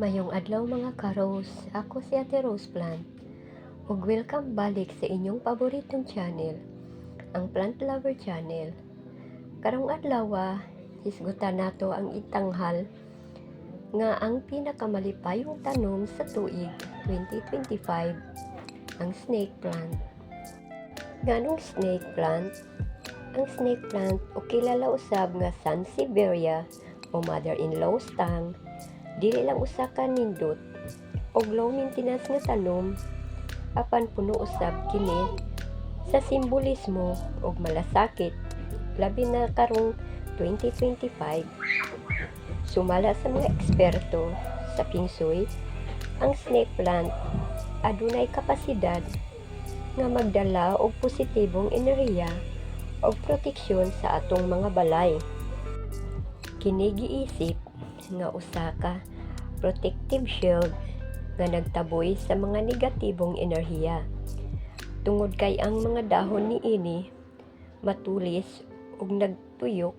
Mayong adlaw mga karos, ako si Ate Rose Plant. Ug welcome balik sa inyong paboritong channel, ang Plant Lover Channel. Karong adlaw, hisgutan nato ang itanghal nga ang pinakamalipayong tanom sa tuig 2025, ang snake plant. Ganong snake plant? Ang snake plant o kilala usab nga Sansevieria o mother-in-law's tongue dili lang usa ka nindot. Og low maintenance nga tanom. Apan puno usab kini sa simbolismo og malasakit. Labi na karong 2025 sumala sa mga eksperto sa Feng Shui ang snake plant adunay kapasidad nga magdala og positibong enerhiya og proteksyon sa atong mga balay. Kini giisip nga usa ka protective shield nga nagtaboy sa mga negatibong enerhiya. Tungod kay ang mga dahon ni ini matulis ug nagtuyok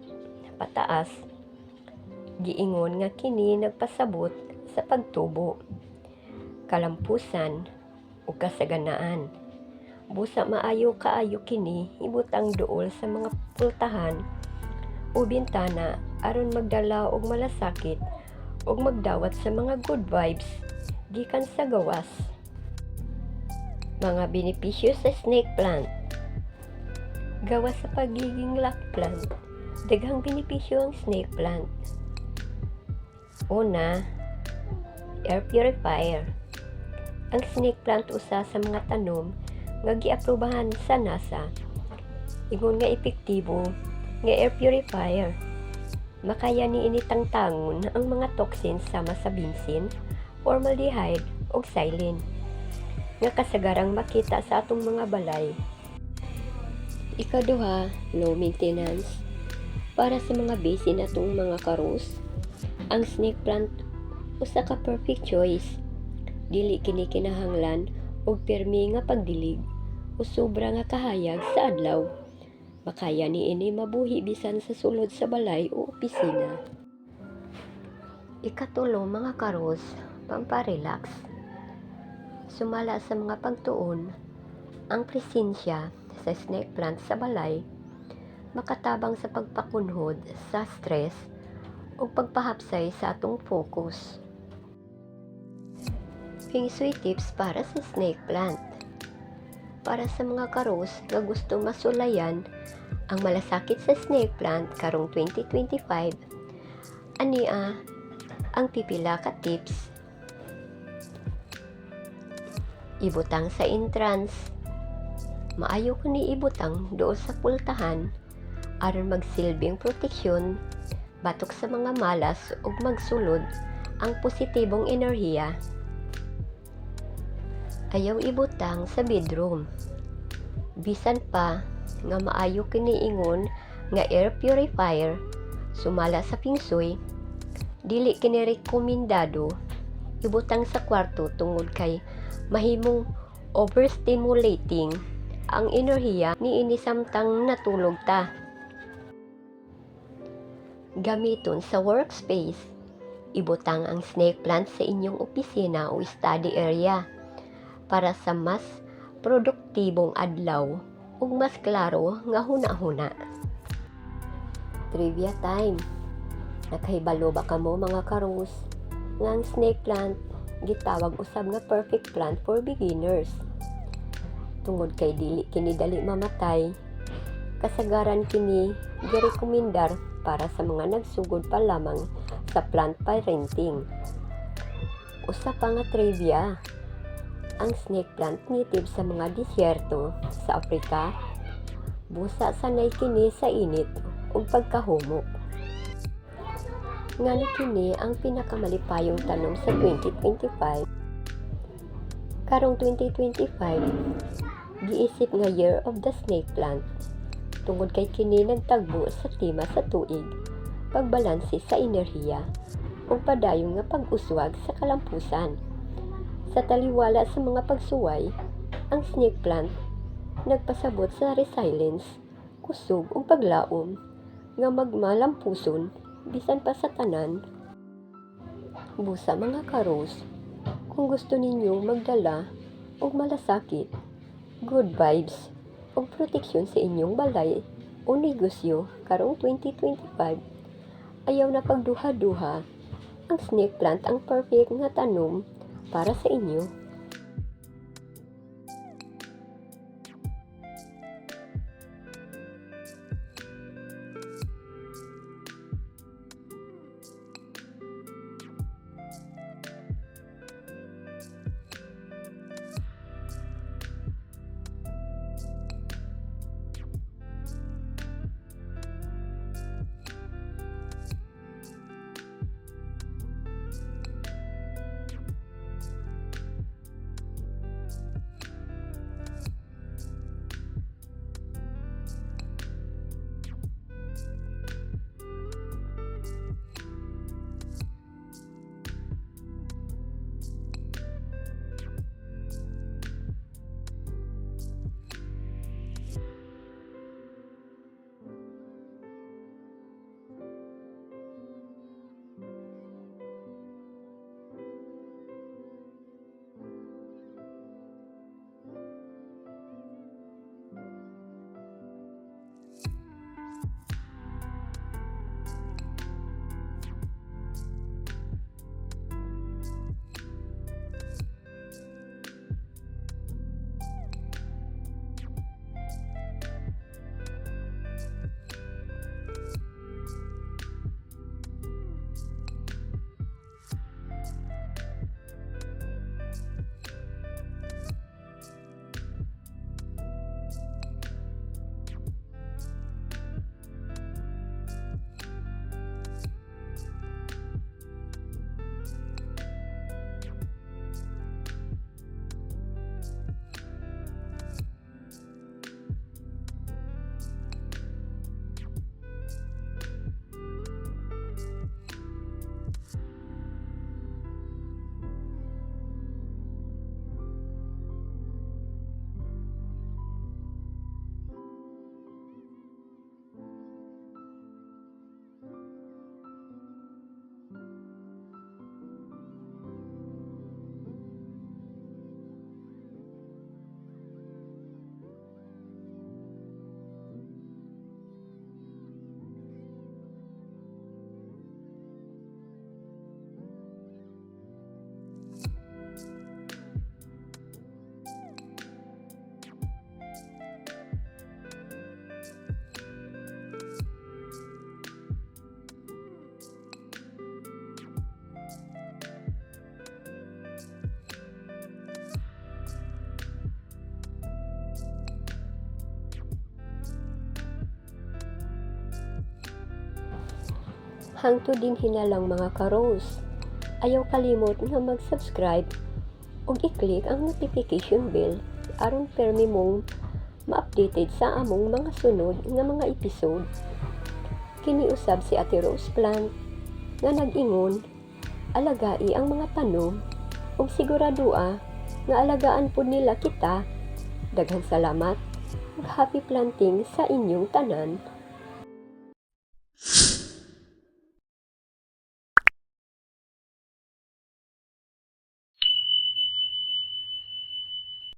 pataas, giingon nga kini nagpasabot sa pagtubo, kalampusan ug kasaganaan. Busa maayo kaayo kini ibutang duol sa mga pultahan o bintana aron magdala og malasakit ug magdawat sa mga good vibes gikan sa gawas. Mga benepisyo sa snake plant. Gawas sa pagiging lucky plant. Daghang benepisyo ang snake plant. Una, air purifier. Ang snake plant usa sa mga tanom nga giaprubahan sa NASA. Ingon nga epektibo nga air purifier makaya ni initang tangon ang mga toxins sama sa bensin, formaldehyde ug xylene nga kasagarang makita sa atong mga balay. Ikaduha, low maintenance. Para sa mga busy natong mga karos, ang snake plant usa ka perfect choice. Dili kini kinahanglan og pirmi nga pagdilig o sobra nga kahayag sa adlaw makaya ni ini mabuhi bisan sa sulod sa balay o opisina. Ikatulo mga karos, pamparelax. Sumala sa mga pagtuon, ang presensya sa snake plant sa balay, makatabang sa pagpakunhod sa stress o pagpahapsay sa atong focus. Feng Shui tips para sa snake plant para sa mga karos nga gusto masulayan ang malasakit sa snake plant karong 2025 ania ang pipila ka tips. Ibutang sa entrance. Maayo ko ni ibutang dool sa pultahan. Aron magsilbing proteksyon. Batok sa mga malas ug magsulod ang positibong enerhiya ayaw ibutang sa bedroom. Bisan pa nga maayo kiniingon nga air purifier sumala sa Shui, dili kini rekomendado ibutang sa kwarto tungod kay mahimong overstimulating ang enerhiya ni ini samtang natulog ta. Gamiton sa workspace, ibutang ang snake plant sa inyong opisina o study area para sa mas produktibong adlaw ug mas klaro nga huna-huna. Trivia time. Nakahibalo ba kamo mga karos nga ang snake plant gitawag usab nga perfect plant for beginners. Tungod kay dili kini dali mamatay, kasagaran kini girekomendar para sa mga nagsugod pa lamang sa plant parenting. Usa pa nga trivia, ang snake plant native sa mga disyerto sa Afrika. Busa sanay kini sa init ug pagkahumok. Ngano kini ang pinakamalipayong tanom sa 2025. Karong 2025, giisip nga Year of the Snake Plant. Tungod kay kini nagtagbo sa tema sa tuig, pagbalanse sa enerhiya, ug padayon nga pag-uswag sa kalampusan. Sa taliwala sa mga pagsuway, ang snake plant nagpasabot sa resilience, kusog ug paglaom nga magmalampuson bisan pa sa tanan. Busa mga karos, kung gusto ninyo magdala og malasakit, good vibes, ug proteksyon sa inyong balay o negosyo karong 2025, ayaw na pagduha-duha, ang snake plant ang perfect nga tanom para sa inyo. Hangto din hinalang mga karos. Ayaw kalimot nga mag-subscribe ug i-click ang notification bell aron permi mong ma-updated sa among mga sunod nga mga episode. Kiniusab si Ate Rose Plant nga nag-ingon, alagai ang mga tanom ug siguradua nga alagaan pud nila kita. Daghang salamat happy planting sa inyong tanan.